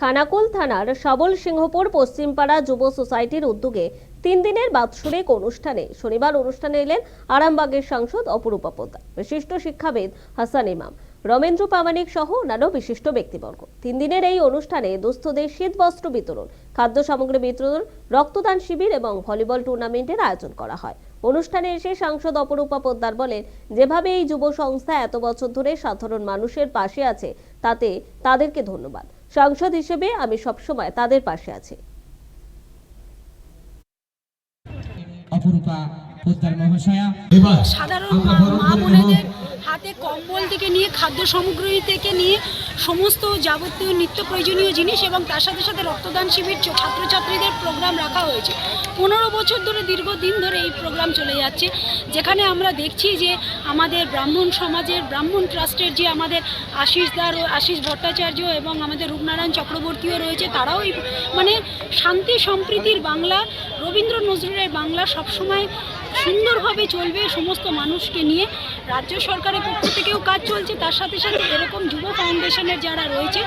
খানাকুল থানার সবল সিংহপুর পশ্চিমপাড়া যুব সোসাইটির উদ্যোগে তিন দিনের বাৎসরিক অনুষ্ঠানে শনিবার অনুষ্ঠানে এলেন আরামবাগের সাংসদ অপরূপা পোদ্দার, বিশিষ্ট শিক্ষাবিদ হাসান ইমাম, রমেন্দ্র প্রামাণিক সহ অন্যান্য বিশিষ্ট ব্যক্তিবর্গ। তিন দিনের এই অনুষ্ঠানে দুস্থদের শীত বস্ত্র বিতরণ, খাদ্য সামগ্রী বিতরণ, রক্তদান শিবির এবং ভলিবল টুর্নামেন্টের আয়োজন করা হয়। অনুষ্ঠানে এসে সাংসদ অপরূপা পোদ্দার বলেন, যেভাবে এই যুব সংস্থা এত বছর ধরে সাধারণ মানুষের পাশে আছে, তাতে তাদেরকে ধন্যবাদ। সাংসদ হিসেবে আমি সবসময় তাদের পাশে আছি। অপরূপা পোদ্দার মহাশয়া। সাধারণ আমরা মা- বরণ মা বোনেদের হাতে কম্বল থেকে নিয়ে, খাদ্য সামগ্রী থেকে নিয়ে সমস্ত যাবতীয় নিত্য প্রয়োজনীয় জিনিস এবং তার সাথে সাথে রক্তদান শিবির ছাত্রছাত্রীদের প্রোগ্রাম রাখা হয়েছে। পনেরো বছর ধরে দীর্ঘদিন ধরে এই প্রোগ্রাম চলে যাচ্ছে। যেখানে আমরা দেখছি যে আমাদের ব্রাহ্মণ সমাজের, ব্রাহ্মণ ট্রাস্টের যে আমাদের আশিস দার ও আশিস ভট্টাচার্য এবং আমাদের রূপনারায়ণ চক্রবর্তীও রয়েছে, তারাও এই মানে শান্তি সম্প্রীতির বাংলা, রবীন্দ্র নজরুলের বাংলা সবসময় সুন্দরভাবে চলবে সমস্ত মানুষকে নিয়ে। রাজ্য সরকারের পক্ষ থেকেও কাজ চলছে। তার সাথে সাথে এরকম যুব ফাউন্ডেশনের যারা রয়েছে